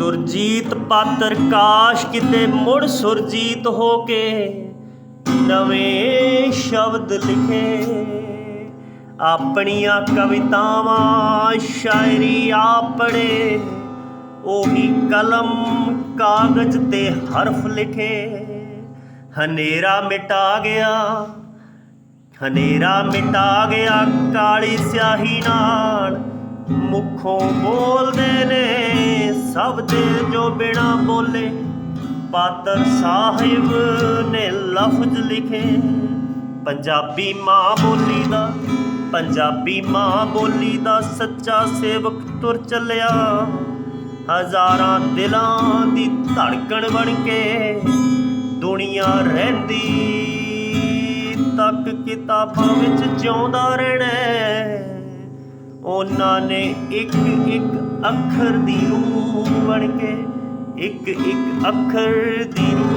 ਸੁਰਜੀਤ ਪਾਤਰ ਕਾਸ਼ ਕਿਤੇ ਮੁੜ ਸੁਰਜੀਤ ਹੋ ਕੇ ਨਵੇਂ ਸ਼ਬਦ ਲਿਖੇ। ਆਪਣੀਆਂ ਕਵਿਤਾਵਾਂ ਸ਼ਾਇਰੀ ਆਪਣੇ ਉਹੀ ਕਲਮ ਕਾਗਜ਼ ਤੇ ਹਰਫ ਲਿਖੇ। ਹਨੇਰਾ ਮਿਟਾ ਗਿਆ, ਹਨੇਰਾ ਮਿਟਾ ਗਿਆ ਕਾਲੀ ਸਿਆਹੀ ਨਾਲ। ਮੁਖੋਂ ਬੋਲਦੇ ਨੇ ਸਭ ਦੇ ਜੋ ਬਿਨਾ ਬੋਲੇ, ਪਾਤਰ ਸਾਹਿਬ ਨੇ ਲਫ਼ਜ਼ ਲਿਖੇ। ਪੰਜਾਬੀ ਮਾਂ ਬੋਲੀ ਦਾ, ਪੰਜਾਬੀ ਮਾਂ ਬੋਲੀ ਦਾ ਸੱਚਾ ਸੇਵਕ ਤੁਰ ਚੱਲਿਆ। ਹਜ਼ਾਰਾਂ ਦਿਲਾਂ ਦੀ ਧੜਕਣ ਬਣ ਕੇ, ਦੁਨੀਆ ਰਹਿੰਦੀ ਤੱਕ ਕਿਤਾਬਾਂ ਵਿੱਚ ਜਿਉਂਦਾ ਰਹਿਣਾ। ਉਹਨਾਂ ਨੇ ਇੱਕ ਇੱਕ ਅੱਖਰ ਦੀ ਰੂਹ ਬਣ ਕੇ ਇੱਕ ਇੱਕ ਅੱਖਰ ਦੀ ਰੂਹ